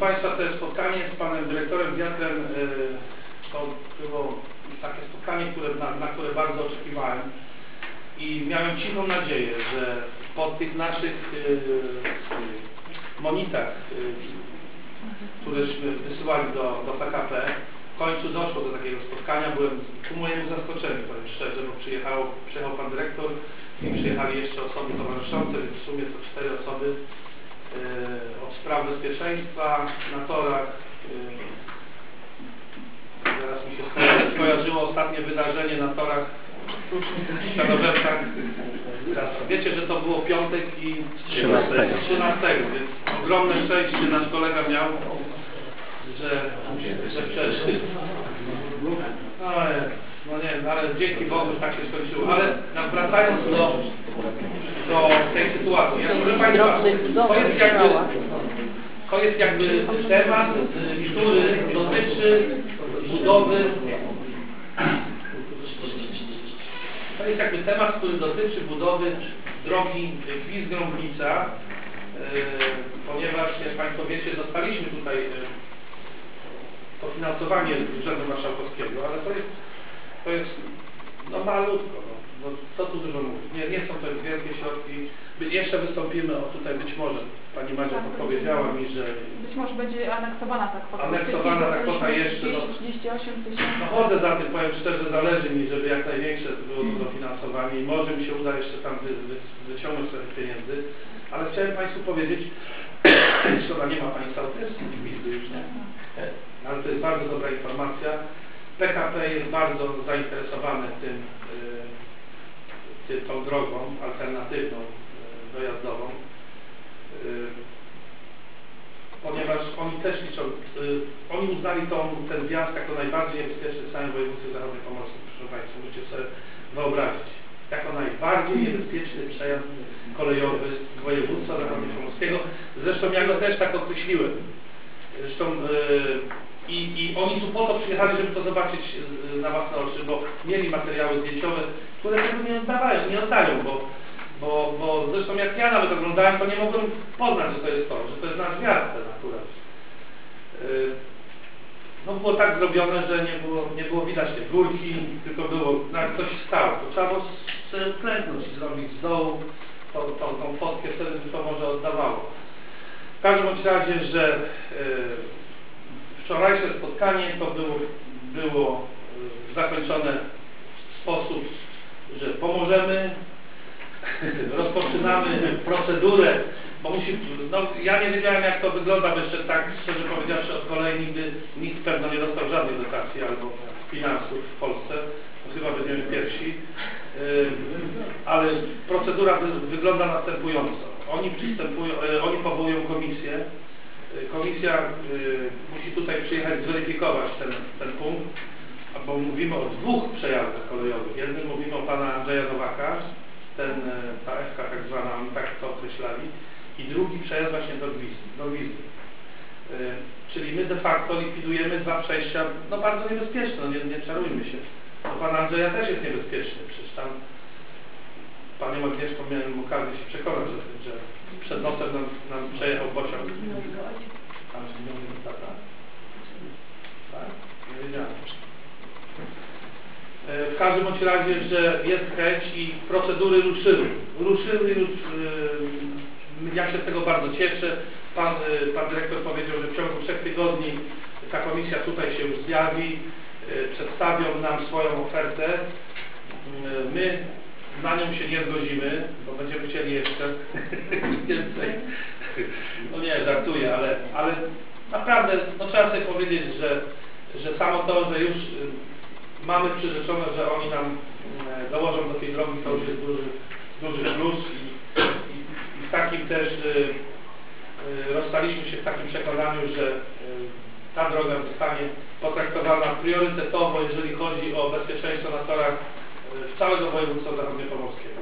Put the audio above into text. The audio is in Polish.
Państwa, to spotkanie z Panem Dyrektorem Wiatrem y, to było takie spotkanie, które, na, na które bardzo oczekiwałem i miałem cichą nadzieję, że po tych naszych y, y, monitach, któreśmy wysyłali do, do PKP, w końcu doszło do takiego spotkania. Byłem ku mojemu zaskoczeniu, powiem szczerze, bo przyjechał, przyjechał Pan Dyrektor i przyjechali jeszcze osoby towarzyszące, więc w sumie to cztery osoby od spraw bezpieczeństwa na torach. y, Teraz mi się skojarzy- skojarzyło ostatnie wydarzenie na torach w Wiecie, że to było piątek i 13. 13, więc ogromne szczęście nasz kolega miał, że, że przeżył. No nie, no ale dzięki Bogu tak się skończyło. Ale wracając do, do tej sytuacji. Ja, proszę Państwa, to jest jakby, to jest jakby temat, y, który dotyczy budowy to jest jakby temat, który dotyczy budowy drogi Gwizd-Grąbnica, e, ponieważ jak Państwo wiecie, dostaliśmy tutaj e, dofinansowanie z Urzędu Marszałkowskiego, ale to jest, to jest no malutko, no, no, co tu dużo mówić. Nie, nie są to wielkie środki. My jeszcze wystąpimy, o tutaj być może Pani Madzia podpowiedziała mi, że Być może będzie aneksowana ta kwota. Aneksowana ta kwota jeszcze do- 38 tysięcy. No chodzę za tym, powiem szczerze, zależy mi, żeby jak największe było to dofinansowanie i może mi się uda jeszcze tam wy, wy, wyciągnąć trochę pieniędzy, ale chciałem Państwu powiedzieć, szkoda nie ma Pani sołtys, widzę już nie, ale to jest bardzo dobra informacja. PKP jest bardzo zainteresowane tym, y, ty, tą drogą alternatywną y, dojazdową. Y, ponieważ oni też liczą, oni uznali tą, ten wjazd jako najbardziej niebezpieczny w całym województwie zachodniopomorskim, proszę Państwa, możecie sobie wyobrazić, jako najbardziej niebezpieczny przejazd kolejowy województwa zachodniopomorskiego. Zresztą ja go też tak określiłem. Zresztą y, i, i oni tu po to przyjechali, żeby to zobaczyć y, na własne oczy, bo mieli materiały zdjęciowe, które tego nie oddawają, nie oddają, bo bo, bo zresztą jak ja nawet oglądałem, to nie mogłem poznać, że to jest to, że to jest nasz miast ten akurat. Yy, No było tak zrobione, że nie było, nie było widać tej górki, tylko było, no jak ktoś stał, to trzeba było klęknąć i zrobić z dołu tą, tą, tą fotkę, wtedy to może oddawało. W każdym razie, że yy, wczorajsze spotkanie to było, było yy, zakończone w sposób, że pomożemy, rozpoczynamy procedurę, bo musi, no ja nie wiedziałem jak to wygląda, bo jeszcze tak szczerze powiedziawszy od kolei nigdy nikt pewno nie dostał żadnej dotacji albo finansów w Polsce, chyba będziemy pierwsi, Yy, ale procedura wy, wygląda następująco. Oni przystępują, yy, oni powołują komisję, komisja yy, musi tutaj przyjechać zweryfikować ten, ten punkt, bo mówimy o dwóch przejazdach kolejowych. Jednym mówimy o pana Andrzeja Nowaka, ten, e, ta FK tak zwana, oni tak to określali, i drugi przejazd właśnie do Gwizdy. Do Gwizdy. E, Czyli my de facto likwidujemy dwa przejścia, no bardzo niebezpieczne, no nie, nie czarujmy się. No, pan Andrzeja też jest niebezpieczny, przecież tam panią Agnieszką miałem okazję się przekonać, że, że przed nosem nam, nam przejechał pociąg. Tam zginął jego tata. Tak? Nie wiedziałem. E, W każdym bądź razie, że jest chęć i procedury ruszyły. Ruszyły już, e, ja się z tego bardzo cieszę. Pan, e, pan dyrektor powiedział, że w ciągu trzech tygodni ta komisja tutaj się już zjawi, e, przedstawią nam swoją ofertę. E, My na nią się nie zgodzimy, bo będziemy chcieli jeszcze więcej. No nie, żartuję, ale, ale naprawdę no trzeba sobie powiedzieć, że, że samo to, że już y, mamy przyrzeczone, że oni nam y, dołożą do tej drogi, to już jest duży, duży plus i, i, i w takim też y, y, rozstaliśmy się w takim przekonaniu, że y, ta droga zostanie potraktowana priorytetowo, jeżeli chodzi o bezpieczeństwo na torach y, całego województwa zachodniopomorskiego.